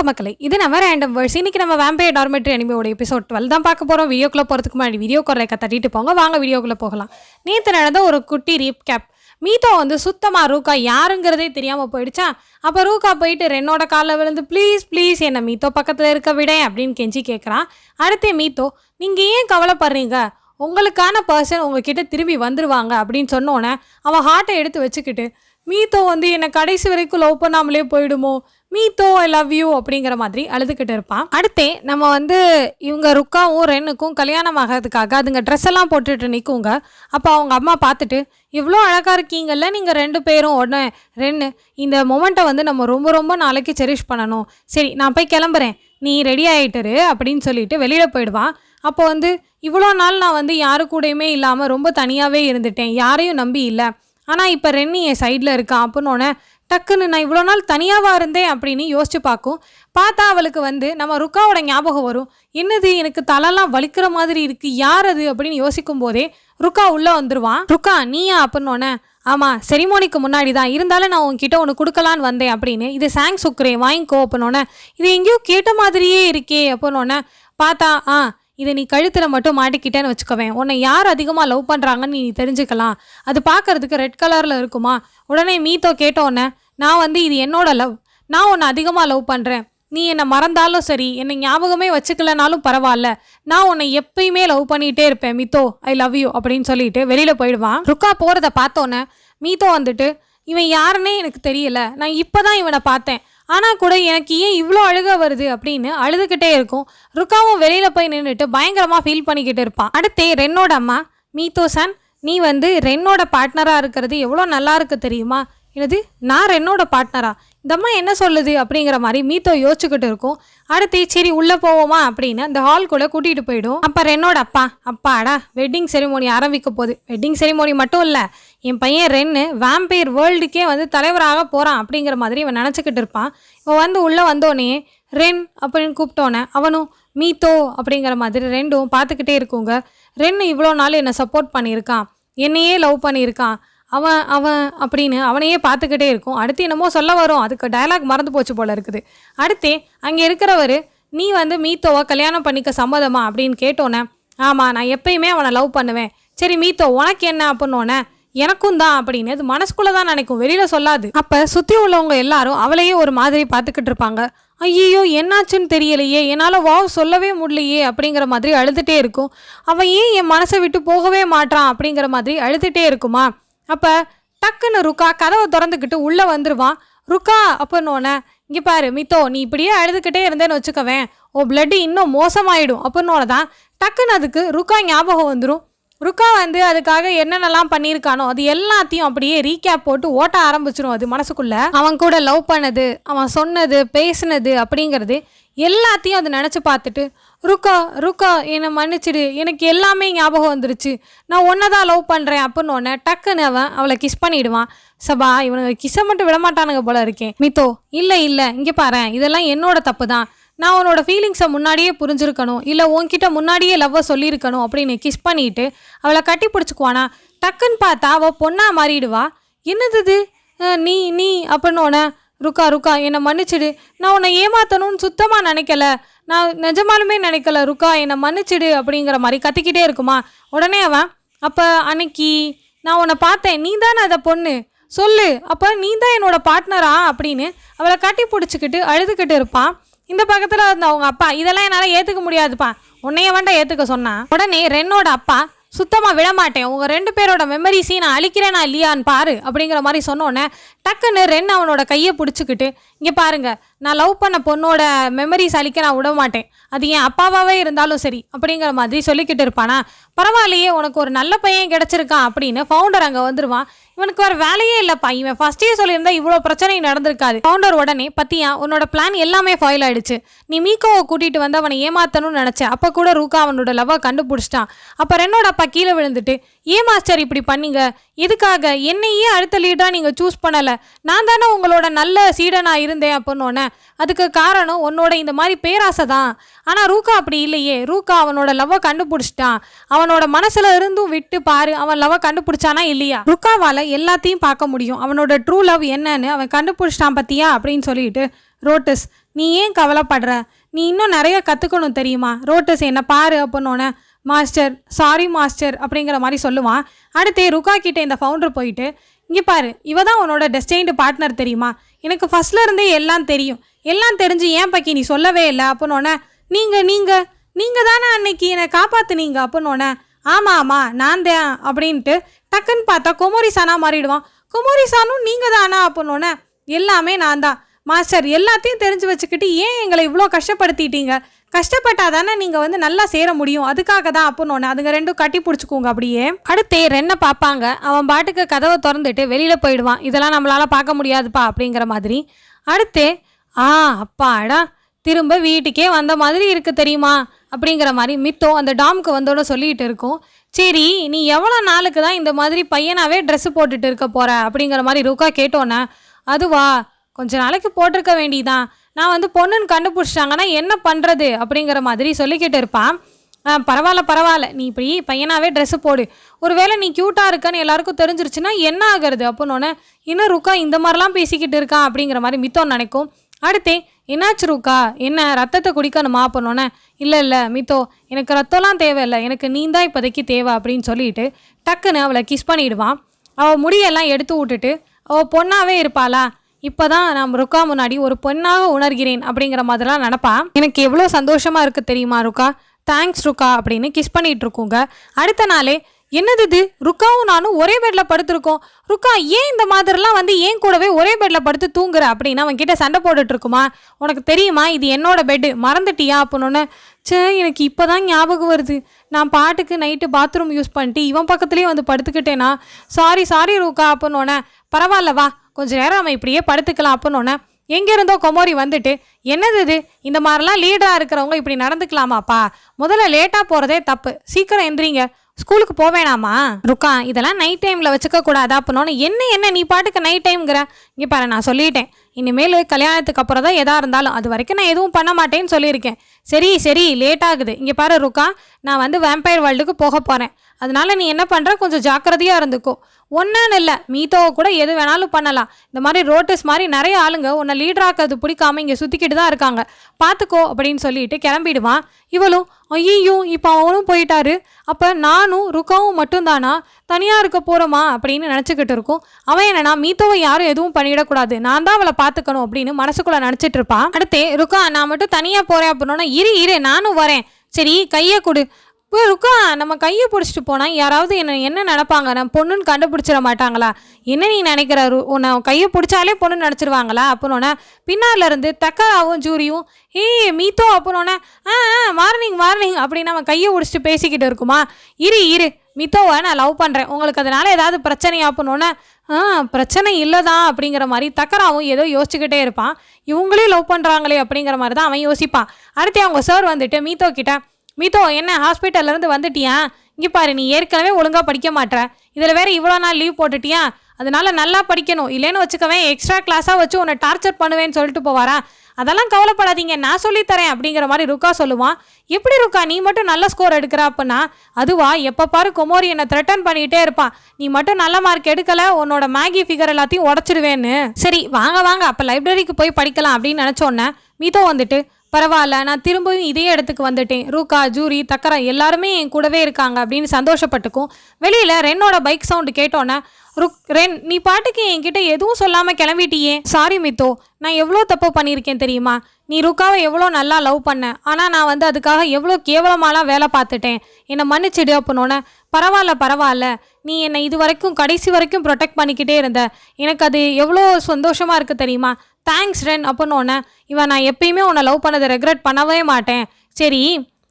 வணக்க மக்களே இது நம்ம ரேண்டம் வேர்ஸ் இன்னைக்கு நம்ம வேம்பையர் டார்மெட்ரி அனிமையோட எபிசோட் டுவெல் தான் பார்க்க போகிறோம் வீடியோக்குள்ளே போகிறதுக்கு முன்னாடி வீடியோ குறைக்க தட்டிட்டு போங்க. வாங்க வீடியோக்குள்ளே போகலாம். நேற்று நடந்த ஒரு குட்டி ரீப் கேப் மீத்தோ வந்து சுத்தமாக ரூகா யாருங்கிறதே தெரியாமல் போயிடுச்சா? அப்போ ரூகா போயிட்டு ரென்னோட காலில் விழுந்து ப்ளீஸ் ப்ளீஸ் என்னை மீத்தோ பக்கத்தில் இருக்க விட அப்படின்னு கெஞ்சி கேட்குறான் அடுத்து மீத்தோ நீங்கள் ஏன் கவலைப்படுறீங்க? உங்களுக்கான பர்சன் உங்ககிட்ட திரும்பி வந்துடுவாங்க அப்படின்னு சொன்னோன்னே அவன் ஹார்ட்டை எடுத்து வச்சுக்கிட்டு மீத்தோ வந்து என்னை கடைசி வரைக்கும் லவ் பண்ணாமலே போயிடுமோ? மீத்தோ ஐ லவ் யூ அப்படிங்கிற மாதிரி அழுதுகிட்டு இருப்பான். அடுத்தே நம்ம வந்து இவங்க ருக்காவும் ரென்னுக்கும் கல்யாணம் ஆகிறதுக்காக அதுங்க ட்ரெஸ் எல்லாம் போட்டுட்டு நிற்குங்க அப்போ அவங்க அம்மா பார்த்துட்டு இவ்வளோ அழகாக இருக்கீங்கல்ல நீங்கள் ரெண்டு பேரும் உடனே ரென்னு இந்த மொமெண்ட்டை வந்து நம்ம ரொம்ப ரொம்ப நாளைக்கு செரிஷ் பண்ணணும். சரி நான் போய் கிளம்புறேன். நீ ரெடி ஆகிட்டுரு அப்படின்னு சொல்லிட்டு வெளியில் போயிடுவான். அப்போ வந்து இவ்வளோ நாள் நான் வந்து யாரு கூடயுமே இல்லாமல் ரொம்ப தனியாகவே இருந்துட்டேன். யாரையும் நம்பி இல்லை. ஆனால் இப்போ ரென்னி என் சைடில் இருக்கான் அப்படின்னோடனே டக்குன்னு நான் இவ்வளோ நாள் தனியாவா இருந்தேன் அப்படின்னு யோசிச்சு பார்க்கும் பார்த்தா அவளுக்கு வந்து நம்ம ருக்காவோட ஞாபகம் வரும். என்னது எனக்கு தலைலாம் வலிக்கிற மாதிரி இருக்குது யார் அது? அப்படின்னு யோசிக்கும் போதே ருக்கா உள்ளே வந்துடுவான் ருக்கா நீயா? அப்படின்னோடனே ஆமாம் செரிமோனிக்கு முன்னாடி தான். இருந்தாலும் நான் உன்கிட்ட ஒன்று கொடுக்கலான்னு வந்தேன் அப்படின்னு இது சாங் சுக்குறேன் வாங்கிக்கோ அப்படின்னோடனே இது எங்கேயோ கேட்ட மாதிரியே இருக்கே அப்படின்னோடனே பார்த்தா ஆ இதை நீ கழுத்தில் மட்டும் மாட்டிக்கிட்டேன்னு வச்சுக்கவேன் உன்னை யார் அதிகமாக லவ் பண்ணுறாங்கன்னு நீ தெரிஞ்சுக்கலாம். அது பார்க்கறதுக்கு ரெட் கலரில் இருக்குமா? உடனே மீத்தோ கேட்டோன்னே நான் வந்து இது என்னோட லவ் நான் உன்னை அதிகமாக லவ் பண்ணுறேன் நீ என்னை மறந்தாலும் சரி என்னை ஞாபகமே வச்சுக்கலனாலும் பரவாயில்ல. நான் உன்னை எப்பயுமே லவ் பண்ணிகிட்டே இருப்பேன். மித்தோ ஐ லவ் யூ அப்படின்னு சொல்லிட்டு வெளியில் போயிடுவான். ருக்கா போகிறத பார்த்தோன்னே மீத்தோ வந்துட்டு இவன் யாருன்னே எனக்கு தெரியல. நான் இப்போ தான் இவனை பார்த்தேன். ஆனால் கூட எனக்கு ஏன் இவ்வளோ அழுக வருது அப்படின்னு அழுதுகிட்டே இருக்கும். ருக்காவும் வெளியில் போய் நின்றுட்டு பயங்கரமாக ஃபீல் பண்ணிக்கிட்டு இருப்பான் அடுத்தே ரென்னோட அம்மா மீத்தோசன் நீ வந்து ரென்னோட பார்ட்னராக இருக்கிறது எவ்வளோ நல்லா இருக்கு தெரியுமா? எனது நான் ரென்னோட பார்ட்னரா இந்த அம்மா என்ன சொல்லுது அப்படிங்கிற மாதிரி மீத்தோ யோசிச்சுக்கிட்டு இருக்கும். அடுத்து சரி உள்ளே போவோமா அப்படின்னு அந்த ஹால்குள்ளே கூட்டிகிட்டு போயிடும். அப்போ ரென்னோட அப்பா அப்பாடா வெட்டிங் செரிமோனி ஆரம்பிக்க போகுது. வெட்டிங் செரிமோனி மட்டும் இல்லை என் பையன் ரென்னு வேம்பையர் வேர்ல்டுக்கே வந்து தலைவராக போகிறான் அப்படிங்கிற மாதிரி இவன் நினச்சிக்கிட்டு இருப்பான். இவன் வந்து உள்ளே வந்தோடனே ரென் அப்படின்னு கூப்பிட்டோன்னே அவனும் மீத்தோ அப்படிங்கிற மாதிரி ரெண்டும் பார்த்துக்கிட்டே இருக்குங்க. ரென்னு இவ்வளோ நாள் என்னை சப்போர்ட் பண்ணியிருக்கான். என்னையே லவ் பண்ணியிருக்கான். அவன் அவன் அப்படின்னு அவனையே பார்த்துக்கிட்டே இருக்கும். அடுத்து என்னமோ சொல்ல வரும். அதுக்கு டயலாக் மறந்து போச்சு போல் இருக்குது. அடுத்து அங்கே இருக்கிறவர் நீ வந்து மீத்தோவை கல்யாணம் பண்ணிக்க சம்மதமா? அப்படின்னு கேட்டோன்னே ஆமாம் நான் எப்பயுமே அவனை லவ் பண்ணுவேன். சரி மீத்தோ உனக்கு என்ன? அப்படின்னோன்னே எனக்கும் தான் அப்படின்னு அது மனசுக்குள்ள தான் நினைக்கும். வெளியில சொல்லாது. அப்ப சுத்தி உள்ளவங்க எல்லாரும் அவளையே ஒரு மாதிரி பார்த்துக்கிட்டு இருப்பாங்க. ஐயோ என்னாச்சுன்னு தெரியலையே. என்னால் வாவ் சொல்லவே முடியலையே அப்படிங்கிற மாதிரி அழுதுகிட்டே இருக்கும். அவன் ஏன் என் மனசை விட்டு போகவே மாட்டான் அப்படிங்கிற மாதிரி அழுதுகிட்டே இருக்குமா? அப்போ டக்குன்னு ருக்கா கதவை திறந்துக்கிட்டு உள்ளே வந்துடுவான் ருக்கா அப்படின்னோடனே இங்கே பாரு மித்தோ நீ இப்படியே அழுதுகிட்டே இருந்தேன்னு வச்சுக்கவேன். ஓ பிளட்டு இன்னும் மோசமாயிடும். அப்படின்னோட தான் டக்குன்னு அதுக்கு ருக்கா ஞாபகம் வந்துடும் ருக்கா வந்து அதுக்காக என்னென்னலாம் பண்ணியிருக்கானோ அது எல்லாத்தையும் அப்படியே ரீகேப் போட்டு ஓட்ட ஆரம்பிச்சிடும் அது மனசுக்குள்ள. அவன் கூட லவ் பண்ணது அவன் சொன்னது பேசுனது அப்படிங்கிறது எல்லாத்தையும் அது நினச்சி பார்த்துட்டு ருக்கா ருக்கா என்னை மன்னிச்சிடு. எனக்கு எல்லாமே ஞாபகம் வந்துருச்சு. நான் ஒன்றை தான் லவ் பண்ணுறேன் அப்படின்னு உடனே டக்குன்னு அவன் அவளை கிஸ் பண்ணிடுவான். சபா இவனுங்க கிஸ்ஸை மட்டும் விடமாட்டானுங்க போல இருக்கேன் மித்தோ இல்லை இல்லை இங்கே பாரு இதெல்லாம் என்னோட தப்பு தான் நான் உன்னோட ஃபீலிங்ஸை முன்னாடியே புரிஞ்சிருக்கணும். இல்லை உன்கிட்ட முன்னாடியே லவ்வை சொல்லியிருக்கணும் அப்படின்னு கிஸ் பண்ணிட்டு அவளை கட்டி பிடிச்சிக்குவானா? டக்குன்னு பார்த்தா அவள் பொண்ணாக மாறிடுவா. என்னது இது? நீ அப்படின்னு உன ருக்கா ருக்கா என்னை மன்னிச்சிடு. நான் உன்னை ஏமாத்தணும்னு சுத்தமாக நினைக்கல. நான் நிஜமாலுமே நினைக்கல ருக்கா என்னை மன்னிச்சிடு அப்படிங்கிற மாதிரி கத்திக்கிட்டே இருக்குமா? உடனே அவன் அப்போ அன்னைக்கு நான் உன்னை பார்த்தேன். நீ தானே அதை பொண்ணு? சொல்லு. அப்போ நீ தான் என்னோட பார்ட்னரா அப்படின்னு அவளை கட்டி பிடிச்சிக்கிட்டு அழுதுகிட்டு இருப்பான். இந்த பக்கத்தில் இருந்த அவங்க அப்பா இதெல்லாம் என்னால் ஏற்றுக்க முடியாதுப்பா. உன்னைய வேண்டாம் ஏற்றுக்க சொன்னான். உடனே ரென்னோட அப்பா சுத்தமாக விட மாட்டேன் உங்கள் ரெண்டு பேரோட மெமரிஸையும் நான் அழிக்கிறேனா இல்லையான்னு பாரு அப்படிங்கிற மாதிரி சொன்னோன்னே டக்குன்னு ரென் அவனோட கையை பிடிச்சிக்கிட்டு இங்கே பாருங்கள் நான் லவ் பண்ண பொண்ணோட மெமரிஸ் அழிக்க நான் விட மாட்டேன் அது என் அப்பாவாகவே இருந்தாலும் சரி அப்படிங்கிற மாதிரி சொல்லிக்கிட்டு இருப்பானா? பரவாயில்லையே உனக்கு ஒரு நல்ல பையன் கிடச்சிருக்கான் அப்படின்னு ஃபவுண்டர் அங்கே வந்துருவான். இவனுக்கு வேறு வேலையே இல்லைப்பா. இவன் ஃபஸ்ட்டே சொல்லியிருந்தா இவ்வளோ பிரச்சனை நடந்திருக்காது. ஃபவுண்டர் உடனே பத்தியா உன்னோட பிளான் எல்லாமே ஃபைல் ஆயிடுச்சு. நீ மீக்கோவை கூட்டிகிட்டு வந்து அவனை ஏமாத்தணும்னு நினச்ச. அப்போ கூட ரூகா அவனோட லவ்வை கண்டுபிடிச்சிட்டான். அப்போ ரென்னோட அப்பா கீழே விழுந்துட்டு ஏன் மாஸ்டர் இப்படி பண்ணீங்க? எதுக்காக? என்னையே அடுத்த லீடாக நீங்கள் சூஸ் பண்ணலை. நான் தானே உங்களோட நல்ல சீடனாக இருந்தேன் அப்படின்னோடனே அதுக்கு காரணம் உன்னோட இந்த மாதிரி பேராசை தான். ஆனால் ரூகா அப்படி இல்லையே. ரூகா அவனோட லவ்வை கண்டுபிடிச்சிட்டான். அவனோட மனசில் இருந்தும் விட்டு பாரு அவன் லவ்வை கண்டுபிடிச்சானா இல்லையா? ருக்காவால் எல்லாத்தையும் பார்க்க முடியும். அவனோட ட்ரூ லவ் என்னன்னு அவன் கண்டுபிடிச்சிட்டான் பத்தியா? அப்படின்னு சொல்லிட்டு ரோட்டஸ் நீ ஏன் கவலைப்படுற? நீ இன்னும் நிறைய கற்றுக்கணும் தெரியுமா? ரோட்டஸ் என்ன பாரு அப்படின்னோடனே மாஸ்டர் சாரி மாஸ்டர் அப்படிங்கிற மாதிரி சொல்லுவான். அடுத்து ருக்கா கிட்டே இந்த ஃபவுண்டர் போயிட்டு இங்கே பாரு இவ தான் உன்னோட டெஸ்டைன்டு பார்ட்னர் தெரியுமா? எனக்கு ஃபர்ஸ்ட்ல இருந்தே எல்லாம் தெரியும். எல்லாம் தெரிஞ்சு ஏன் பக்கி நீ சொல்லவே இல்லை? அப்படின்னோடனே நீங்கள் நீங்கள் நீங்கள் தானே அன்னைக்கு என்னை காப்பாற்றுனீங்க அப்படின்னோடனே ஆமாம் ஆமாம் நான் தான் அப்படின்ட்டு டக்குன்னு பார்த்தா குமரி சானா மாறிடுவான். குமரி சானும் நீங்கள் தானா? அப்படின்னோடனே எல்லாமே நான் தான். மாஸ்டர் எல்லாத்தையும் தெரிஞ்சு வச்சுக்கிட்டு ஏன் எங்களை இவ்வளோ கஷ்டப்படுத்திட்டீங்க? கஷ்டப்பட்டா தானே நீங்கள் வந்து நல்லா சேர முடியும். அதுக்காக தான் அப்படின்னோடனே அதுங்க ரெண்டும் கட்டி பிடிச்சிக்கோங்க அப்படியே. அடுத்து ரென்னை பார்ப்பாங்க அவன் பாட்டுக்கு கதவை திறந்துட்டு வெளியில் போயிடுவான். இதெல்லாம் நம்மளால் பார்க்க முடியாதுப்பா அப்படிங்கிற மாதிரி. அடுத்து ஆ அப்பாடா திரும்ப வீட்டுக்கே வந்த மாதிரி இருக்கு தெரியுமா? அப்படிங்கிற மாதிரி மித்தோ அந்த டாம்க்கு வந்தோட சொல்லிட்டு இருக்கும். சரி நீ எவ்வளோ நாளுக்கு தான் இந்த மாதிரி பையனாவே ட்ரெஸ் போட்டுட்டு இருக்க போற? அப்படிங்கிற மாதிரி ருக்கா கேட்டோன்னே அதுவா கொஞ்ச நாளைக்கு போட்டிருக்க வேண்டிதான் நான் வந்து பொண்ணுன்னு கண்டுபிடிச்சிட்டாங்கன்னா என்ன பண்ணுறது அப்படிங்கிற மாதிரி சொல்லிக்கிட்டு இருப்பான். பரவாயில்ல பரவாயில்ல. நீ இப்படி பையனாகவே ட்ரெஸ்ஸு போடு. ஒருவேளை நீ க்யூட்டாக இருக்கன்னு எல்லாருக்கும் தெரிஞ்சிருச்சுன்னா என்ன ஆகுறது அப்படின்னோடனே இன்னும் ருக்கா இந்த மாதிரிலாம் பேசிக்கிட்டு இருக்கான் அப்படிங்கிற மாதிரி மித்தம் நினைக்கும். அடுத்தே என்னாச்சு ருக்கா? என்ன ரத்தத்தை குடிக்கணுமா? அப்படின்னோடனே இல்லை இல்லை மித்தோ எனக்கு ரத்தம்லாம் தேவையில்லை. எனக்கு நீ தான் இப்போதைக்கு தேவை அப்படின்னு சொல்லிட்டு டக்குன்னு அவளை கிஸ் பண்ணிவிடுவான் அவள் முடியெல்லாம் எடுத்து விட்டுட்டு அவள் பொண்ணாகவே இருப்பாளா? இப்போதான் நான் ருக்கா முன்னாடி ஒரு பொண்ணாக உணர்கிறேன் அப்படிங்கிற மாதிரிலாம் நினப்பா. எனக்கு எவ்வளோ சந்தோஷமாக இருக்குது தெரியுமா ருக்கா? தேங்க்ஸ் ருக்கா அப்படின்னு கிஸ் பண்ணிட்டு இருக்கோங்க. அடுத்த நாளே என்னது இது? ருக்காவும் நானும் ஒரே பெட்டில் படுத்திருக்கோம். ருக்கா ஏன் இந்த மாதிரிலாம் வந்து ஏன் கூடவே ஒரே பெட்டில் படுத்து தூங்குற அப்படின்னு அவன் கிட்ட சண்டை போட்டுட்டு இருக்குமா? உனக்கு தெரியுமா இது என்னோட பெட்டு மறந்துட்டியா அப்படின்னு? சே எனக்கு இப்போ தான் ஞாபகம் வருது. நான் பாட்டுக்கு நைட்டு பாத்ரூம் யூஸ் பண்ணிட்டு இவன் பக்கத்துலேயே வந்து படுத்துக்கிட்டேனா? சாரி சாரி ருக்கா அப்படின்னோடனே பரவாயில்ல வா. கொஞ்ச நேரம் அவன் இப்படியே படுத்துக்கலாம் அப்படின்னோடனே எங்கேருந்தோ கொமோரி வந்துட்டு என்னது இது? இந்த மாதிரிலாம் லீடராக இருக்கிறவங்க இப்படி நடந்துக்கலாமாப்பா? முதல்ல லேட்டாக போகிறதே தப்பு. சீக்கிரம் எந்திரிங்க. ஸ்கூலுக்கு போவேணாமா ருக்கா இதெல்லாம் நைட் டைமில் வச்சுக்க கூடாது? அப்படின்னோன்னு என்ன என்ன? நீ பாட்டுக்கு நைட் டைம்ங்கிற இங்கே பாரு நான் சொல்லிட்டேன். இனிமேல் கல்யாணத்துக்கு அப்புறம் தான் எதாக இருந்தாலும் அது வரைக்கும் நான் எதுவும் பண்ண மாட்டேன்னு சொல்லியிருக்கேன். சரி சரி லேட் ஆகுது. இங்கே பாரு ருக்கா நான் வந்து வேம்பயர் வேர்ல்டுக்கு போக போகிறேன் அதனால நீ என்ன பண்ணுற கொஞ்சம் ஜாக்கிரதையாக இருந்துக்கோ. ஒன்றுன்னு இல்லை. மீத்தோவை கூட எது வேணாலும் பண்ணலாம். இந்த மாதிரி ரோட்டஸ் மாதிரி நிறைய ஆளுங்க உன்னை லீடராக்கிறது பிடிக்காம இங்கே சுற்றிக்கிட்டு தான் இருக்காங்க. பார்த்துக்கோ அப்படின்னு சொல்லிட்டு கிளம்பிடுவான். இவளும் ஐயோ இப்போ அவனும் போயிட்டாரு. அப்போ நானும் ருக்காவும் மட்டும்தானா? தனியாக இருக்க போகிறோமா அப்படின்னு நினச்சிக்கிட்டு இருக்கும். அவன் என்னன்னா மீத்தோவை யாரும் எதுவும் பண்ணிடக்கூடாது. நான் தான் அவளை பார்த்துக்கணும் அப்படின்னு மனசுக்குள்ளே நினச்சிட்டு இருப்பான். அடுத்து ருக்கா நான் மட்டும் தனியாக போகிறேன் அப்படின்னா இரு இரு நானும் வரேன். சரி கையை கொடு. இப்போ ருக்கா நம்ம கையை பிடிச்சிட்டு போனால் யாராவது என்ன என்ன நினப்பாங்க? நான் பொண்ணுன்னு கண்டுபிடிச்சிட மாட்டாங்களா? என்ன நீ நினைக்கிற உன்னை கையை பிடிச்சாலே பொண்ணு நினச்சிருவாங்களா? அப்புறோன்னே பின்னால் இருந்து தக்காவும் ஜூரியும் ஏய் மீத்தோ அப்புறோன்னே ஆ மார்னிங் மார்னிங் அப்படின்னு நம்ம கையை பிடிச்சிட்டு பேசிக்கிட்டு இருக்குமா? இரு இரு மித்தோவை நான் லவ் பண்ணுறேன் உங்களுக்கு அதனால் ஏதாவது பிரச்சனை ஆப்பணுன்னே ஆ பிரச்சனை இல்லைதான் அப்படிங்கிற மாதிரி தக்கராவும் ஏதோ யோசிச்சுக்கிட்டே இருப்பான். இவங்களே லவ் பண்ணுறாங்களே அப்படிங்கிற மாதிரி தான் அவன் யோசிப்பான். அடுத்து அவங்க சார் வந்துட்டு மீத்தோ கிட்ட மீத்தோ என்ன ஹாஸ்பிட்டல்ல இருந்து வந்துட்டியா? இங்கே பாரு நீ ஏற்கனவே ஒழுங்காக படிக்க மாட்டேற இதில் வேறு இவ்வளோ நாள் லீவ் போட்டுட்டியா? அதனால நல்லா படிக்கணும். இல்லைன்னு வச்சுக்கவேன் எக்ஸ்ட்ரா கிளாஸாக வச்சு உன்னை டார்ச்சர் பண்ணுவேன்னு சொல்லிட்டு போவாரா? அதெல்லாம் கவலைப்படாதீங்க நான் சொல்லித்தரேன் அப்படிங்கிற மாதிரி ருக்கா சொல்லுவான். எப்படி ருக்கா நீ மட்டும் நல்ல ஸ்கோர் எடுக்கிற அப்படின்னா அதுவா எப்போ பாரு குமோரி என்னை த்ரெட்டன் பண்ணிகிட்டே இருப்பான். நீ மட்டும் நல்ல மார்க் எடுக்கலை உன்னோட மேகி ஃபிகர் எல்லாத்தையும் உடச்சிடுவேன்னு. சரி வாங்க வாங்க அப்போ லைப்ரரிக்கு போய் படிக்கலாம் அப்படின்னு நினச்சோன்னே மீதோ வந்துட்டு பரவாயில்ல நான் திரும்பவும் இதே இடத்துக்கு வந்துட்டேன். ரூகா ஜூரி தக்கரா எல்லாருமே என் கூடவே இருக்காங்க அப்படின்னு சந்தோஷப்பட்டுக்கும். வெளியில் ரென்னோட பைக் சவுண்டு கேட்டோன்னே ருக் ரென் நீ பாட்டுக்கு என்கிட்ட எதுவும் சொல்லாமல் கிளம்பிட்டியே? சாரி மித்தோ நான் எவ்வளோ தப்பு பண்ணியிருக்கேன் தெரியுமா? நீ ருக்காவை எவ்வளோ நல்லா லவ் பண்ண. ஆனால் நான் வந்து அதுக்காக எவ்வளோ கேவலமாலாம் வேலை பார்த்துட்டேன். என்னை மன்னிச்சிடு அப்படின்னோடனே பரவாயில்ல பரவாயில்ல. நீ என்னை இது வரைக்கும் கடைசி வரைக்கும் ப்ரொடெக்ட் பண்ணிக்கிட்டே இருந்த. எனக்கு அது எவ்வளோ சந்தோஷமாக இருக்குது தெரியுமா? தேங்க்ஸ் ரென் அப்படின்னோடனே இவன் நான் எப்பயுமே உன்னை லவ் பண்ணதை ரெக்ரெட் பண்ணவே மாட்டேன். சரி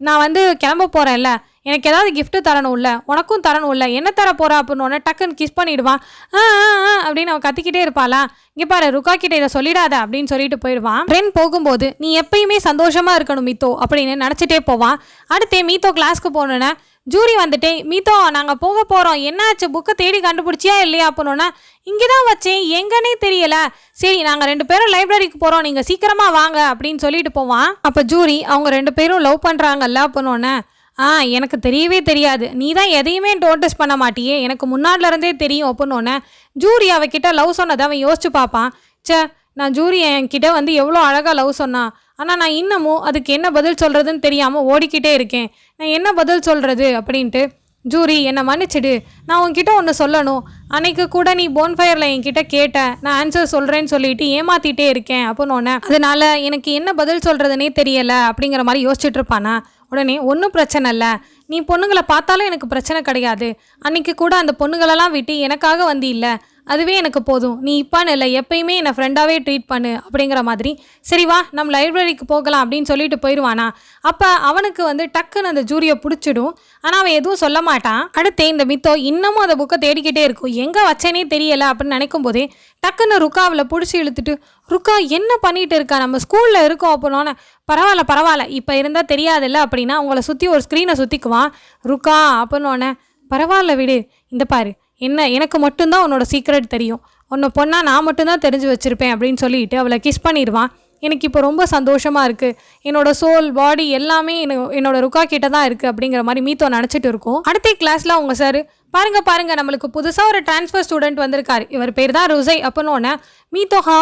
நான் வந்து கிளம்ப போகிறேன்ல எனக்கு ஏதாவது gift தரணும்ல. உனக்கும் தரணும்ல. என்ன தர போகிறா அப்படின்னு டக்குன்னு கிஸ் பண்ணிடுவான் ஆ ஆ, ஆ அப்படின்னு அவன் கத்திக்கிட்டே இருப்பாளா. இங்கே பாரு ருக்கா கிட்டே இதை சொல்லிடாத அப்படின்னு சொல்லிட்டு போயிடுவான் ஃப்ரெண்ட் போகும்போது நீ எப்பயுமே சந்தோஷமாக இருக்கணும் மீத்தோ அப்படின்னு நினச்சிட்டே போவான் அடுத்தே மீத்தோ கிளாஸ்க்கு போனோன்னே ஜூரி வந்துட்டேன் மீத்தோ நாங்கள் போக போகிறோம் என்னாச்சு? புக்கை தேடி கண்டுபிடிச்சியா இல்லையா? அப்படின்னா இங்கே தான் வச்சேன். எங்கன்னே தெரியல. சரி நாங்கள் ரெண்டு பேரும் லைப்ரரிக்கு போகிறோம் நீங்கள் சீக்கிரமாக வாங்க அப்படின்னு சொல்லிட்டு போவான். அப்போ ஜூரி அவங்க ரெண்டு பேரும் லவ் பண்ணுறாங்கல்ல அப்படின்னோடனே ஆ எனக்கு தெரியவே தெரியாது. நீ தான் எதையுமே நோட்டீஸ் பண்ண மாட்டியே. எனக்கு முன்னாடிலருந்தே தெரியும். அப்படின்னோடனே ஜூரி அவகிட்ட லவ் சொன்னதை அவன் யோசிச்சு பார்ப்பான். ச்சே நான் ஜூரி என்கிட்ட வந்து எவ்வளோ அழகாக லவ் சொன்னா ஆனால் நான் இன்னமும் அதுக்கு என்ன பதில் சொல்கிறதுன்னு தெரியாமல் ஓடிக்கிட்டே இருக்கேன். நான் என்ன பதில் சொல்கிறது அப்படின்ட்டு ஜூரி என்னை மன்னிச்சிடு. நான் உன்கிட்ட ஒன்று சொல்லணும். அன்னைக்கு கூட நீ போன்ஃபயரில் என்கிட்ட கேட்ட நான் ஆன்சர் சொல்கிறேன்னு சொல்லிட்டு ஏமாத்திட்டே இருக்கேன் அப்படின்னு ஒன்று அதனால எனக்கு என்ன பதில் சொல்கிறதுனே தெரியலை அப்படிங்கிற மாதிரி யோசிச்சுட்டு இருப்பானா. உடனே ஒன்றும் பிரச்சனை இல்லை. நீ பொண்ணுங்களை பார்த்தாலும் எனக்கு பிரச்சனை கிடையாது. அன்னைக்கு கூட அந்த பொண்ணுங்களெல்லாம் விட்டு எனக்காக வந்து இல்லை அதுவே எனக்கு போதும். நீ இப்பான்னு இல்லை எப்பயுமே என்னை ஃப்ரெண்டாகவே ட்ரீட் பண்ணு அப்படிங்கிற மாதிரி. சரி வா நம்ம லைப்ரரிக்கு போகலாம் அப்படின்னு சொல்லிட்டு போயிடுவானா அப்போ அவனுக்கு வந்து டக்குன்னு அந்த ஜூரியை பிடிச்சிடும். ஆனால் அவன் எதுவும் சொல்ல மாட்டான். அடுத்து இந்த மித்தோ இன்னமும் அந்த புக்கை தேடிக்கிட்டே இருக்கும். எங்கே வச்சேனே தெரியலை அப்படின்னு நினைக்கும் போதே டக்குன்னு ருக்காவில் பிடிச்சி இழுத்துட்டு ருக்கா என்ன பண்ணிட்டு இருக்கா? நம்ம ஸ்கூலில் இருக்கோம் அப்படின்னோன்னே பரவாயில்ல பரவாயில்ல. இப்போ இருந்தால் தெரியாதுல்ல அப்படின்னா உங்களை சுற்றி ஒரு ஸ்க்ரீனை சுற்றிக்குவான் ருக்கா அப்படின்னோடனே பரவாயில்ல விடு. இந்த பாரு என்ன எனக்கு மட்டும்தான் உன்னோட சீக்ரெட் தெரியும். உன்னை பொண்ணாக நான் மட்டும்தான் தெரிஞ்சு வச்சுருப்பேன் அப்படின்னு சொல்லிட்டு அவளை கிஸ் பண்ணிடுவான். எனக்கு இப்போ ரொம்ப சந்தோஷமாக இருக்குது என்னோட சோல் பாடி எல்லாமே என்னோட ருக்கா கிட்ட தான் இருக்குது அப்படிங்கிற மாதிரி மீத்தோ நினச்சிட்டு இருக்கோம். அடுத்த கிளாஸில் அவங்க சார் பாருங்க பாருங்க நம்மளுக்கு புதுசாக ஒரு ட்ரான்ஸ்ஃபர் ஸ்டூடெண்ட் வந்திருக்காரு. இவர் பேர் தான் ருசை அப்படின்னு மீத்தோ ஹா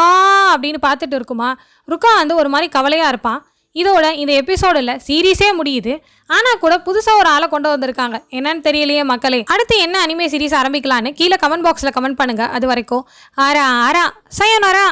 அப்படின்னு பார்த்துட்டு இருக்குமா. ருக்கா வந்து ஒரு மாதிரி கவலையாக இருப்பான். இதோட இந்த எபிசோடில் சீரீஸே முடியுது. ஆனால் கூட புதுசாக ஒரு ஆளை கொண்டு வந்திருக்காங்க. என்னன்னு தெரியலையே மக்களே. அடுத்து என்ன அனிமே சீரீஸ் ஆரம்பிக்கலான்னு கீழே கமெண்ட் பாக்ஸில் கமெண்ட் பண்ணுங்கள் அது வரைக்கும். ஆரா ஆரா சயனோரா